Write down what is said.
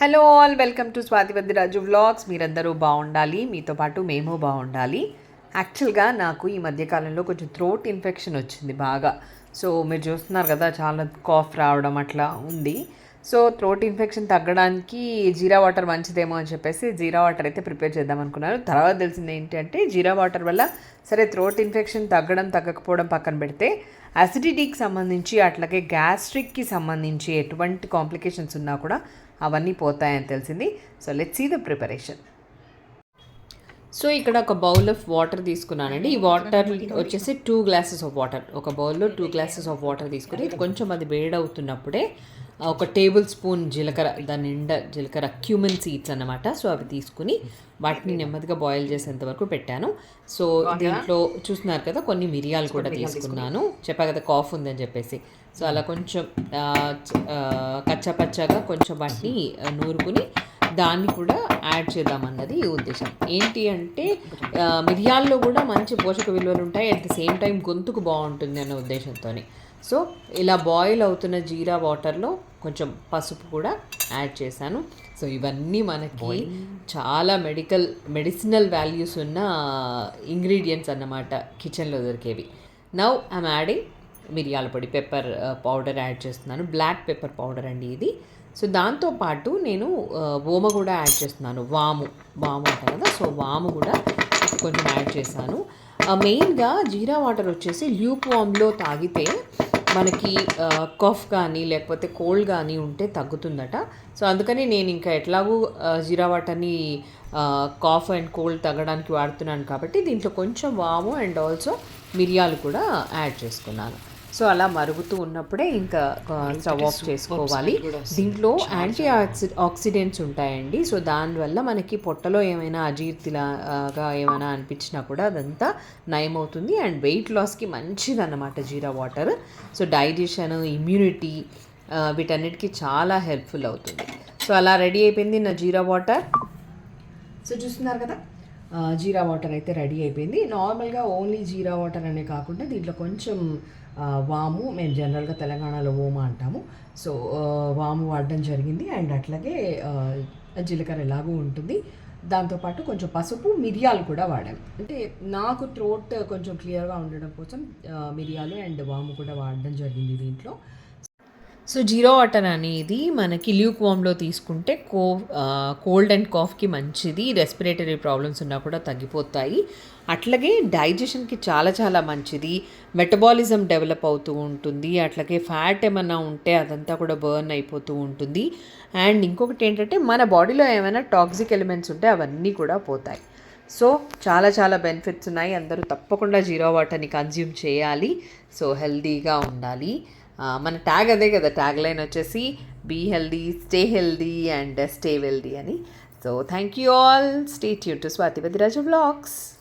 Hello all welcome to Swathi Raju vlogs మీరందరూ బాగుండాలి మీతో పాటు మేము బాగుండాలి. యాక్చువల్గా నాకు ఈ మధ్యకాలంలో కొంచెం థ్రోట్ ఇన్ఫెక్షన్ వచ్చింది బాగా. సో మీరు చూస్తున్నారు కదా చాలా కాఫ్ రావడం అట్లా ఉంది. సో థ్రోట్ ఇన్ఫెక్షన్ తగ్గడానికి జీరా వాటర్ మంచిదేమో అని చెప్పేసి జీరా వాటర్ అయితే ప్రిపేర్ చేద్దాం అనుకున్నాను తర్వాత తెలిసింది ఏంటంటే జీరా వాటర్ వల్ల సరే థ్రోట్ ఇన్ఫెక్షన్ తగ్గడం తగ్గకపోవడం పక్కన పెడితే అసిడిటీకి సంబంధించి అట్లాగే గ్యాస్ట్రిక్కి సంబంధించి ఎటువంటి కాంప్లికేషన్స్ ఉన్నా కూడా అవన్నీ పోతాయని తెలిసింది. So let see the preparation so ఇక్కడ ఒక బౌల్ ఆఫ్ వాటర్ తీసుకున్నానండి. ఈ వాటర్ వచ్చేసి టూ గ్లాసెస్ ఆఫ్ వాటర్. ఒక బౌల్లో టూ గ్లాసెస్ ఆఫ్ వాటర్ తీసుకుని కొంచెం అది వేడవుతున్నప్పుడే ఒక టేబుల్ స్పూన్ జీలకర్ర దాని నిండా జీలకర్ర క్యూమన్ సీడ్స్ అన్నమాట. సో అవి తీసుకుని వాటిని నెమ్మదిగా బాయిల్ చేసేంత వరకు పెట్టాను. సో దీంట్లో చూస్తున్నారు కదా కొన్ని మిరియాలు కూడా తీసుకున్నాను. చెప్పా కదా కాఫ్ ఉందని చెప్పేసి. సో అలా కొంచెం కచ్చాపచ్చాగా కొంచెం వాటిని నూరుకుని దాన్ని కూడా యాడ్ చేద్దామన్నది ఈ ఉద్దేశం. ఏంటి అంటే మిరియాల్లో కూడా మంచి పోషక విలువలు ఉంటాయి అట్ ద సేమ్ టైం గొంతుకు బాగుంటుంది అన్న ఉద్దేశంతో సో ఇలా బాయిల్ అవుతున్న జీరా వాటర్లో కొంచెం పసుపు కూడా యాడ్ చేశాను. సో ఇవన్నీ మనకి చాలా మెడికల్ మెడిసినల్ వాల్యూస్ ఉన్న ఇంగ్రీడియంట్స్ అన్నమాట కిచెన్లో దొరికేవి. నవ్ ఐమ్ యాడింగ్ మిరియాల పొడి పెప్పర్ పౌడర్ యాడ్ చేస్తున్నాను. బ్లాక్ పెప్పర్ పౌడర్ అండి ఇది. సో దాంతోపాటు నేను uh, ఓమ కూడా యాడ్ చేస్తున్నాను. వాము వాము అంటారు కదా. సో వాము కూడా కొంచెం యాడ్ చేశాను. Uh, మెయిన్గా జీరా వాటర్ వచ్చేసి ల్యూక్ వామ్లో తాగితే మనకి uh, కఫ్ కానీ లేకపోతే కోల్డ్ కానీ ఉంటే తగ్గుతుందట. సో అందుకని నేను ఇంకా ఎట్లాగూ జీరా వాటర్ని కాఫ్ అండ్ కోల్డ్ తగ్గడానికి వాడుతున్నాను కాబట్టి దీంట్లో కొంచెం వాము అండ్ ఆల్సో మిరియాలు కూడా యాడ్ చేసుకున్నాను. సో అలా మరుగుతూ ఉన్నప్పుడే ఇంకా స్టవ్ ఆఫ్ చేసుకోవాలి. దీంట్లో యాంటీ ఆక్సి ఆక్సిడెంట్స్ ఉంటాయండి. సో దానివల్ల మనకి పొట్టలో ఏమైనా అజీర్తిలాగా ఏమైనా అనిపించినా కూడా అదంతా నయమవుతుంది. అండ్ వెయిట్ లాస్కి మంచిది అన్నమాట jeera water. So digestion immunity వీటన్నిటికీ చాలా హెల్ప్ఫుల్ అవుతుంది. సో అలా రెడీ అయిపోయింది నా జీరా వాటర్. సో చూస్తున్నారు కదా? జీరా వాటర్ అయితే రెడీ అయిపోయింది. నార్మల్గా ఓన్లీ జీరా వాటర్ అనే కాకుండా దీంట్లో కొంచెం వాము మేము జనరల్గా తెలంగాణలో ఓమా అంటాము. సో వాము వాడడం జరిగింది. అండ్ అట్లాగే జీలకర్ర ఎలాగూ ఉంటుంది. దాంతోపాటు కొంచెం పసుపు మిరియాలు కూడా వాడాం. అంటే నాకు థ్రోట్ కొంచెం క్లియర్గా ఉండడం కోసం మిరియాలు అండ్ వాము కూడా వాడడం జరిగింది దీంట్లో. సో జీరో వాటర్ అనేది మనకి ల్యూక్ వామ్లో తీసుకుంటే కో కోల్డ్ అండ్ కాఫ్కి మంచిది. రెస్పిరేటరీ ప్రాబ్లమ్స్ ఉన్నా కూడా తగ్గిపోతాయి. అట్లాగే డైజెషన్కి చాలా చాలా మంచిది. మెటబాలిజం డెవలప్ అవుతూ ఉంటుంది. అట్లాగే ఫ్యాట్ ఏమైనా ఉంటే అదంతా కూడా బర్న్ అయిపోతూ ఉంటుంది. అండ్ ఇంకొకటి ఏంటంటే మన బాడీలో ఏమైనా టాక్సిక్ ఎలిమెంట్స్ ఉంటే అవన్నీ కూడా పోతాయి. సో చాలా చాలా బెనిఫిట్స్ ఉన్నాయి. అందరూ తప్పకుండా జీరో వాటర్ని కన్జ్యూమ్ చేయాలి. సో హెల్దీగా ఉండాలి. మన ట్యాగ్ అదే కదా ట్యాగ్ లైన్ వచ్చేసి be healthy stay healthy and stay wealthy అని. So thank you all stay tune to Swathi Vadiraju blogs